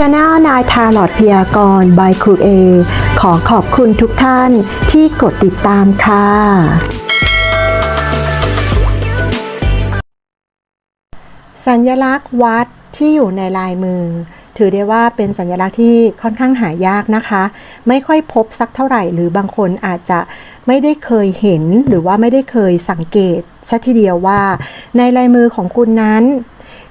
Channel นายทาลอดพยากรณ์ by ครูเอขอขอบคุณทุกท่านที่กดติดตามค่ะ สัญลักษณ์วัดที่อยู่ในลายมือ ถือได้ว่าเป็นสัญลักษณ์ที่ค่อนข้างหายากนะคะ ไม่ค่อยพบสักเท่าไหร่ หรือบางคนอาจจะไม่ได้เคยเห็นหรือว่าไม่ได้เคยสังเกตซะทีเดียวว่า ในลายมือของคุณนั้น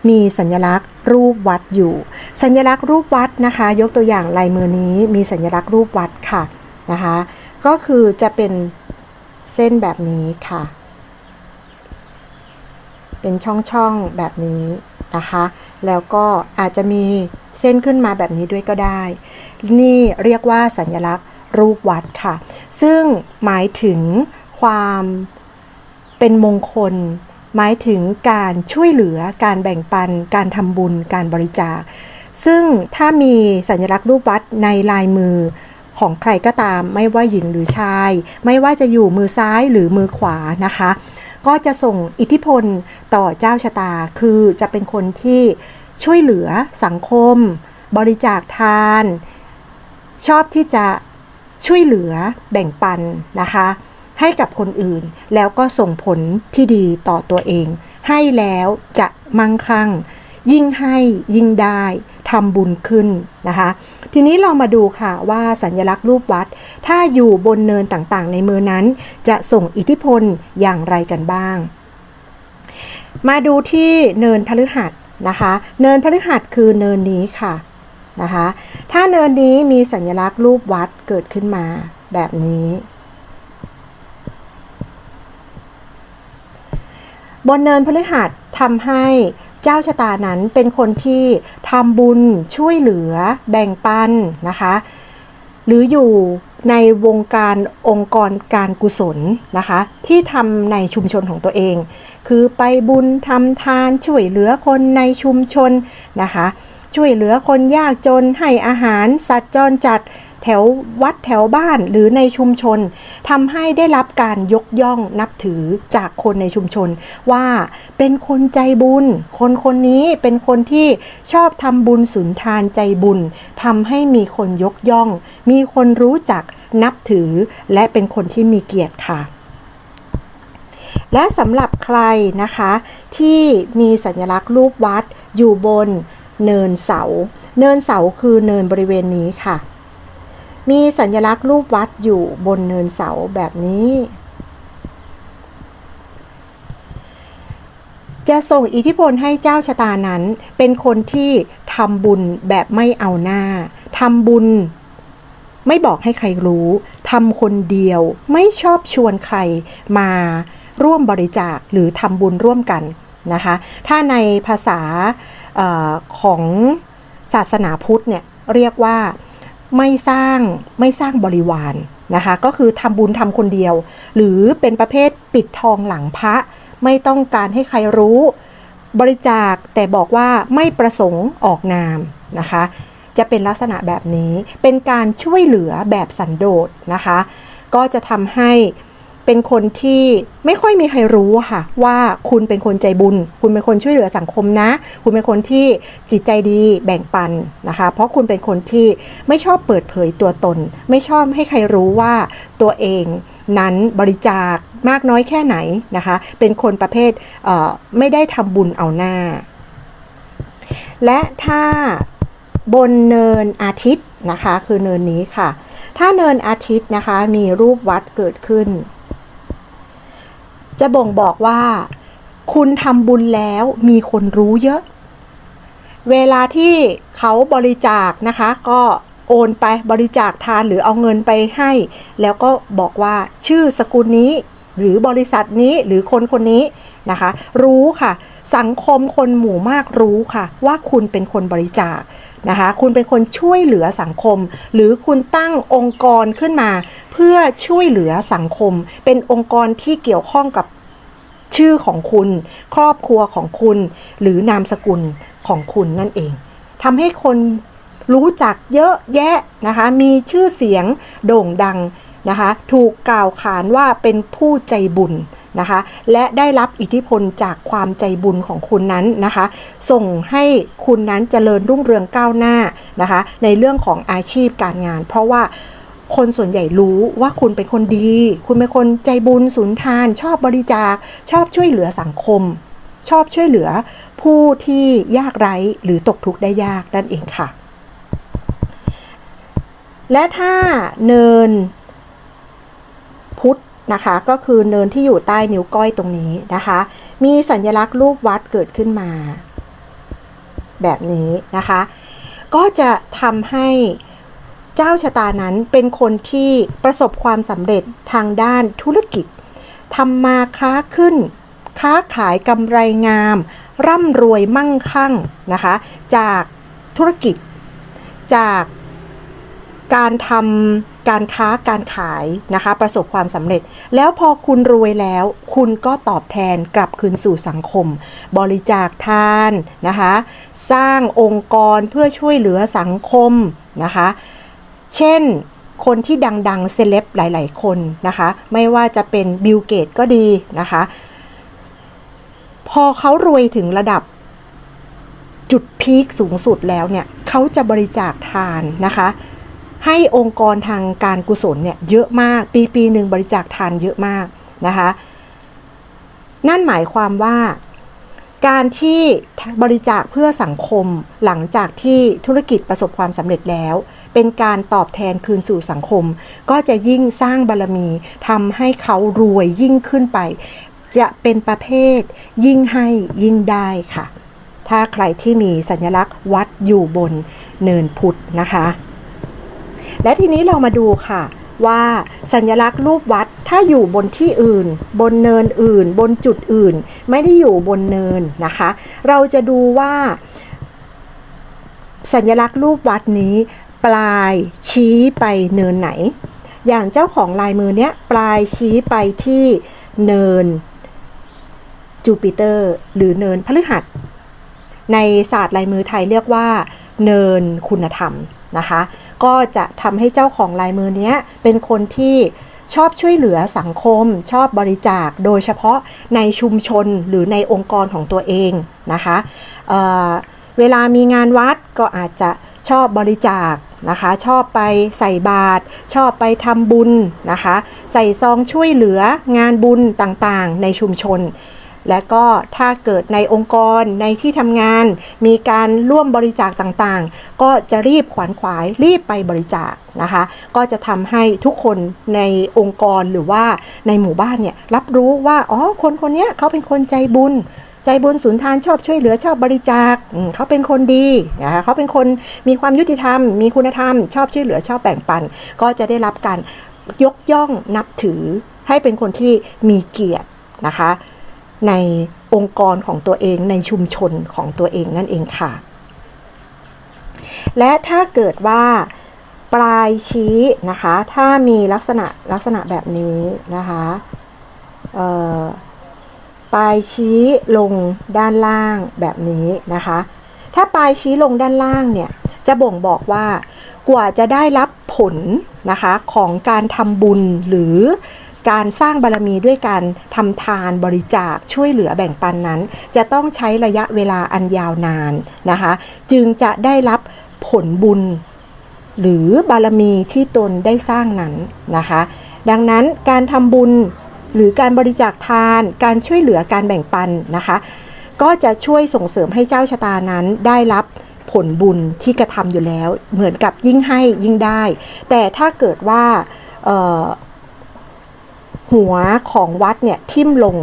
มีสัญลักษณ์รูปวัดอยู่ สัญลักษณ์รูปวัดนะคะ ยกตัวอย่างลายมือนี้มีสัญลักษณ์รูปวัดค่ะนะคะ ก็คือจะเป็นเส้นแบบนี้ค่ะ เป็นช่องๆแบบนี้นะคะ แล้วก็อาจจะมีเส้นขึ้นมาแบบนี้ด้วยก็ได้ นี่เรียกว่าสัญลักษณ์รูปวัดค่ะ ซึ่งหมายถึงความเป็นมงคล หมายถึงการช่วยเหลือ การแบ่งปัน การทำบุญ การบริจาค ซึ่งถ้ามีสัญลักษณ์รูปวัดในลายมือของใครก็ตาม ไม่ว่าหญิงหรือชาย ไม่ว่าจะอยู่มือซ้ายหรือมือขวานะคะ ก็จะส่งอิทธิพลต่อเจ้าชะตา คือจะเป็นคนที่ช่วยเหลือสังคม บริจาคทาน ชอบที่จะช่วยเหลือแบ่งปันนะคะ ให้กับคนอื่น แล้วก็ส่งผลที่ดีต่อตัวเอง ให้แล้วจะมั่งคั่ง ยิ่งให้ยิ่งได้ทำบุญขึ้นนะคะ ทีนี้เรามาดูค่ะว่าสัญลักษณ์รูปวัด ถ้าอยู่บนเนินต่างๆ ในมือนั้น จะส่งอิทธิพลอย่างไรกันบ้าง มาดูที่เนินพฤหัสนะคะ เนินพฤหัสคือเนินนี้ค่ะนะคะ ถ้าเนินนี้มีสัญลักษณ์รูปวัดเกิดขึ้นมาแบบนี้ บนเนินพฤหัสทำให้เจ้าชะตานั้นเป็นคนที่ทำบุญช่วยเหลือแบ่งปันนะคะ หรืออยู่ในวงการองค์กรการกุศลนะคะ ที่ทำในชุมชนของตัวเอง คือไปบุญทำทานช่วยเหลือคนในชุมชนนะคะ ช่วยเหลือคนยากจนให้อาหารสัตว์จรจัด แถววัดแถวบ้านหรือในชุมชนทำให้ได้รับการยกย่องนับถือจากคนในชุมชน ว่าเป็นคนใจบุญ คนคนนี้เป็นคนที่ชอบทำบุญสุนทานใจบุญทำให้มีคนยกย่อง มีคนรู้จักนับถือ และเป็นคนที่มีเกียรติค่ะและสำหรับใครนะคะ ที่มีสัญลักษณ์รูปวัดอยู่บนเนินเสา เนินเสาคือเนินบริเวณนี้ค่ะ มีสัญลักษณ์รูปวัดอยู่บนเนินเสาแบบนี้ จะส่งอิทธิพลให้เจ้าชะตานั้น เป็นคนที่ทำบุญแบบไม่เอาหน้าทำบุญ ไม่บอกให้ใครรู้ทำคนเดียวไม่ชอบชวนใครมาร่วมบริจาคหรือทำบุญร่วมกันนะคะ ถ้าในภาษาออของศาสนาพุทธเนี่ยเรียกว่า ไม่สร้างไม่สร้างบริวารนะคะ ก็คือทำบุญทำคนเดียว หรือเป็นประเภทปิดทองหลังพระ ไม่ต้องการให้ใครรู้ บริจาคแต่บอกว่าไม่ประสงค์ออกนามนะคะ จะเป็นลักษณะแบบนี้เป็นการช่วยเหลือแบบสันโดษนะคะ ก็จะทำให้ เป็นคนที่ไม่ค่อยมีใครรู้ค่ะ ว่าคุณเป็นคนใจบุญ คุณเป็นคนช่วยเหลือสังคมนะ คุณเป็นคนที่จิตใจดีแบ่งปันนะคะ เพราะคุณเป็นคนที่ไม่ชอบเปิดเผยตัวตน ไม่ชอบให้ใครรู้ว่าตัวเองนั้นบริจาคมากน้อยแค่ไหนนะคะ เป็นคนประเภทเไม่ได้ทำบุญเอาหน้า และถ้าบนเนินอาทิตย์นะคะ คือเนินนี้ค่ะ ถ้าเนินอาทิตย์นะคะมีรูปวัดเกิดขึ้น จะบ่งบอกว่า คุณทำบุญแล้วมีคนรู้เยอะ เวลาที่เขาบริจาคนะคะ ก็โอนไปบริจาคทานหรือเอาเงินไปให้ แล้วก็บอกว่าชื่อสกุลนี้ หรือบริษัทนี้หรือคนคนนี้นะคะ รู้ค่ะ สังคมคนหมู่มากรู้ค่ะ ว่าคุณเป็นคนบริจาค นะคะคุณเป็นคนช่วยเหลือสังคม หรือคุณตั้งองค์กรขึ้นมา เพื่อช่วยเหลือสังคม เป็นองค์กรที่เกี่ยวข้องกับชื่อของคุณ ครอบครัวของคุณ หรือนามสกุลของคุณนั่นเองทำให้คนรู้จักเยอะแยะนะคะ มีชื่อเสียงโด่งดังนะคะ ถูกกล่าวขานว่าเป็นผู้ใจบุญ นะคะ และได้รับอิทธิพลจากความใจบุญของคุณนั้นนะคะ ส่งให้คุณนั้นเจริญรุ่งเรืองก้าวหน้านะคะ ในเรื่องของอาชีพการงาน เพราะว่าคนส่วนใหญ่รู้ว่าคุณเป็นคนดี คุณเป็นคนใจบุญสุนทาน ชอบบริจาค ชอบช่วยเหลือสังคม ชอบช่วยเหลือผู้ที่ยากไร้หรือตกทุกข์ได้ยากนั่นเองค่ะ และถ้าเนิน นะคะ ก็คือเนินที่อยู่ใต้นิ้วก้อยตรงนี้นะคะ มีสัญลักษณ์รูปวัดเกิดขึ้นมา แบบนี้นะคะ ก็จะทำให้เจ้าชะตานั้นเป็นคนที่ประสบความสำเร็จทางด้านธุรกิจทำมาค้าขึ้น ค้าขายกำไรงาม ร่ำรวยมั่งคั่งนะคะ จากธุรกิจ จากการทำ การค้าการขายนะคะ ประสบความสำเร็จ แล้วพอคุณรวยแล้ว คุณก็ตอบแทนกลับคืนสู่สังคม บริจาคทานนะคะ สร้างองค์กรเพื่อช่วยเหลือสังคมนะคะ เช่นคนที่ดังๆเซเลบหลาย ๆ คนนะคะ ไม่ว่าจะเป็นบิลเกตก็ดีนะคะ พอเขารวยถึงระดับจุดพีคสูงสุดแล้วเนี่ยเขาจะบริจาคทานนะคะ ให้องค์กรทางการกุศลเนี่ยเยอะมากปีปีหนึ่งบริจาคทานเยอะมากนะคะ นั่นหมายความว่าการที่บริจาคเพื่อสังคมหลังจากที่ธุรกิจประสบความสำเร็จแล้ว เป็นการตอบแทนคืนสู่สังคม ก็จะยิ่งสร้างบารมีทำให้เขารวยยิ่งขึ้นไป จะเป็นประเภท ยิ่งให้ยิ่งได้ค่ะ ถ้าใครที่มีสัญลักษณ์วัดอยู่บนเนินพุทธนะคะ และทีนี้เรามาดูค่ะว่าสัญลักษณ์รูปวัดถ้าอยู่บนที่อื่น บนเนินอื่น บนจุดอื่น ไม่ได้อยู่บนเนินนะคะ เราจะดูว่า สัญลักษณ์รูปวัดนี้ ปลายชี้ไปเนินไหน อย่างเจ้าของลายมือเนี้ยปลายชี้ไปที่เนินจูปิเตอร์ หรือเนินพฤหัส ในศาสตร์ลายมือไทยเรียกว่า เนินคุณธรรมนะคะ ก็จะทำให้เจ้าของลายมือเนี้ยเป็นคนที่ชอบช่วยเหลือสังคม ชอบบริจาคโดยเฉพาะในชุมชนหรือในองค์กรของตัวเองนะคะเเวลามีงานวัดก็อาจจะชอบบริจาคนะคะชอบไปใส่บาตรชอบไปทำบุญนะคะ ใส่ซองช่วยเหลืองานบุญต่างๆ ในชุมชน และก็ถ้าเกิดในองค์กรในที่ทำงาน มีการร่วมบริจาคต่างๆ ก็จะรีบขวนขวายรีบไปบริจาคนะคะ ก็จะทำให้ทุกคนในองค์กรหรือว่าในหมู่บ้านเนี่ยรับรู้ว่าอ๋อคนคนนี้เขาเป็นคนใจบุญใจบุญสุนทานชอบช่วยเหลือชอบบริจาคเขาเป็นคนดีนะคะเขาเป็นคนมีความยุติธรรม มีคุณธรรม ชอบช่วยเหลือชอบแบ่งปัน ก็จะได้รับการยกย่องนับถือให้เป็นคนที่มีเกียรตินะคะ ในองค์กรของตัวเองในชุมชนของตัวเองนั่นเองค่ะ และถ้าเกิดว่าปลายชี้นะคะ ถ้ามีลักษณะลักษณะแบบนี้นะคะปลายชี้ลงด้านล่างแบบนี้นะคะ ถ้าปลายชี้ลงด้านล่างเนี่ยจะบ่งบอกว่ากว่าจะได้รับผลนะคะของการทำบุญหรือ การสร้างบารมีด้วยการทำทานบริจาคช่วยเหลือแบ่งปันนั้น จะต้องใช้ระยะเวลาอันยาวนานนะคะ จึงจะได้รับผลบุญ หรือบารมีที่ตนได้สร้างนั้นนะคะ ดังนั้นการทำบุญหรือการบริจาคทาน การช่วยเหลือการแบ่งปันนะคะ ก็จะช่วยส่งเสริมให้เจ้าชะตานั้นได้รับผลบุญที่กระทำอยู่แล้ว เหมือนกับยิ่งให้ยิ่งได้ แต่ถ้าเกิดว่า หัวของวัดเนี่ยทิ่มลง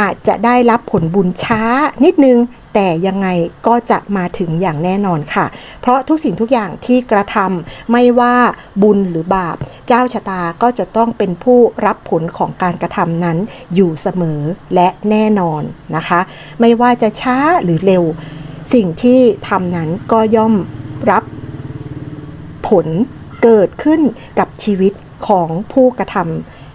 อาจจะได้รับผลบุญช้านิดนึง แต่ยังไงก็จะมาถึงอย่างแน่นอนค่ะ เพราะทุกสิ่งทุกอย่างที่กระทำไม่ว่าบุญหรือบาป เจ้าชะตาก็จะต้องเป็นผู้รับผลของการกระทำนั้นอยู่เสมอและแน่นอนนะคะ ไม่ว่าจะช้าหรือเร็ว สิ่งที่ทำนั้นก็ย่อมรับผลเกิดขึ้นกับชีวิตของผู้กระทำ